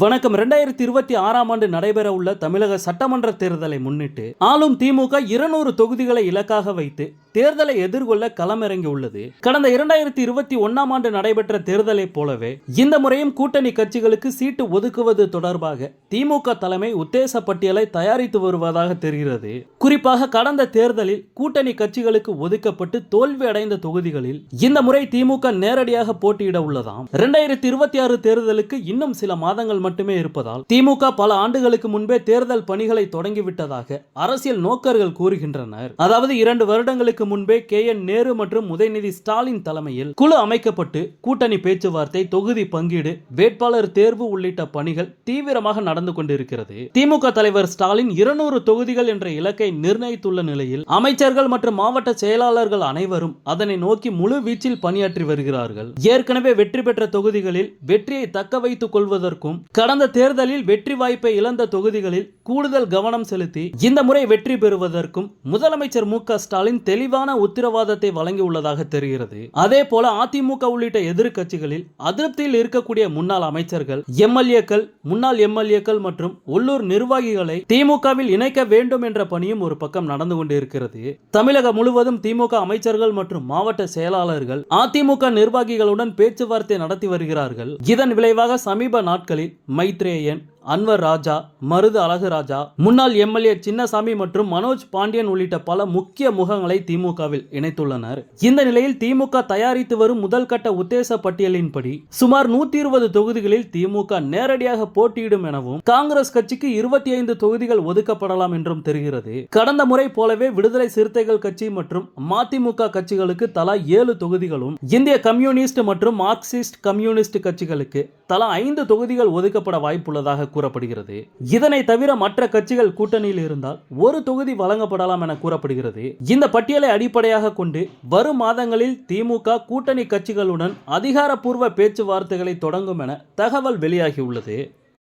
வணக்கம். ரெண்டாயிரத்தி இருபத்தி ஆறாம் ஆண்டு நடைபெற உள்ள தமிழக சட்டமன்ற தேர்தலை முன்னிட்டு ஆளும் திமுக இருநூறு தொகுதிகளை இலக்காக வைத்து தேர்தலை எதிர்கொள்ள களமிறங்கி உள்ளது. கடந்த இரண்டாயிரத்தி இருபத்தி ஒன்னாம் ஆண்டு நடைபெற்ற தேர்தலை போலவே இந்த முறையும் கூட்டணி கட்சிகளுக்கு சீட்டு ஒதுக்குவது தொடர்பாக திமுக தலைமை உத்தேச பட்டியலை தயாரித்து வருவதாக தெரிகிறது. குறிப்பாக கடந்த தேர்தலில் கூட்டணி கட்சிகளுக்கு ஒதுக்கப்பட்டு தோல்வி அடைந்த தொகுதிகளில் இந்த முறை திமுக நேரடியாக போட்டியிட உள்ளதாம். இரண்டாயிரத்தி இருபத்தி ஆறு தேர்தலுக்கு இன்னும் சில மாதங்கள் மட்டுமே இருப்பதால் திமுக பல ஆண்டுகளுக்கு முன்பே தேர்தல் பணிகளை தொடங்கிவிட்டதாக அரசியல் நோக்கர்கள் கூறுகின்றனர். அதாவது இரண்டு வருடங்களுக்கு முன்பே கே. என். நேரு மற்றும் உதயநிதி ஸ்டாலின் தலைமையில் குழு அமைக்கப்பட்டு கூட்டணி பேச்சுவார்த்தை தொகுதி பங்கீடு வேட்பாளர் தேர்வு உள்ளிட்ட பணிகள் தீவிரமாக நடந்து கொண்டிருக்கிறது. திமுக தலைவர் ஸ்டாலின் இருநூறு தொகுதிகள் என்ற இலக்கை நிர்ணயித்துள்ள நிலையில் அமைச்சர்கள் மற்றும் மாவட்ட செயலாளர்கள் அனைவரும் அதனை நோக்கி முழு வீச்சில் பணியாற்றி வருகிறார்கள். ஏற்கனவே வெற்றி பெற்ற தொகுதிகளில் வெற்றியை தக்க வைத்துக் கொள்வதற்கும் கடந்த தேர்தலில் வெற்றி வாய்ப்பை இழந்த தொகுதிகளில் கூடுதல் கவனம் செலுத்தி இந்த முறை வெற்றி பெறுவதற்கும் முதலமைச்சர் மு. க. ஸ்டாலின் தெளிவான உத்தரவாதத்தை வழங்கியுள்ளதாக தெரிகிறது. அதே போல அதிமுக உள்ளிட்ட எதிர்கட்சிகளில் அதிருப்தியில் இருக்கக்கூடிய முன்னாள் அமைச்சர்கள் எம்எல்ஏக்கள் முன்னாள் எம்எல்ஏக்கள் மற்றும் உள்ளூர் நிர்வாகிகளை திமுகவில் இணைக்க வேண்டும் என்ற பணியும் ஒரு பக்கம் நடந்து கொண்டிருக்கிறது. தமிழகம் முழுவதும் திமுக அமைச்சர்கள் மற்றும் மாவட்ட செயலாளர்கள் அதிமுக நிர்வாகிகளுடன் பேச்சுவார்த்தை நடத்தி வருகிறார்கள். இதன் விளைவாக சமீப நாட்களில் மைத்ரேயன் அன்வர் ராஜா மருது அழகுராஜா முன்னாள் எம்எல்ஏ சின்னசாமி மற்றும் மனோஜ் பாண்டியன் உள்ளிட்ட பல முக்கிய முகங்களை திமுகவில் இணைத்துள்ளனர். இந்த நிலையில் திமுக தயாரித்து வரும் முதல் கட்ட உத்தேச பட்டியலின்படி சுமார் நூத்தி இருபது தொகுதிகளில் திமுக நேரடியாக போட்டியிடும் எனவும் காங்கிரஸ் கட்சிக்கு இருபத்தி ஐந்து தொகுதிகள் ஒதுக்கப்படலாம் என்றும் தெரிகிறது. கடந்த முறை போலவே விடுதலை சிறுத்தைகள் கட்சி மற்றும் மதிமுக கட்சிகளுக்கு தலா ஏழு தொகுதிகளும் இந்திய கம்யூனிஸ்ட் மற்றும் மார்க்சிஸ்ட் கம்யூனிஸ்ட் கட்சிகளுக்கு தலா ஐந்து தொகுதிகள் ஒதுக்கப்பட வாய்ப்புள்ளதாக கூறப்படுகிறது. இதனை தவிர மற்ற கட்சிகள் கூட்டணியில் இருந்தால் ஒரு தொகுதி வழங்கப்படலாம் என கூறப்படுகிறது. இந்த பட்டியலை அடிப்படையாக கொண்டு வரும் மாதங்களில் திமுக கூட்டணி கட்சிகளுடன் அதிகாரப்பூர்வ பேச்சுவார்த்தைகளை தொடங்கும் என தகவல் வெளியாகியுள்ளது.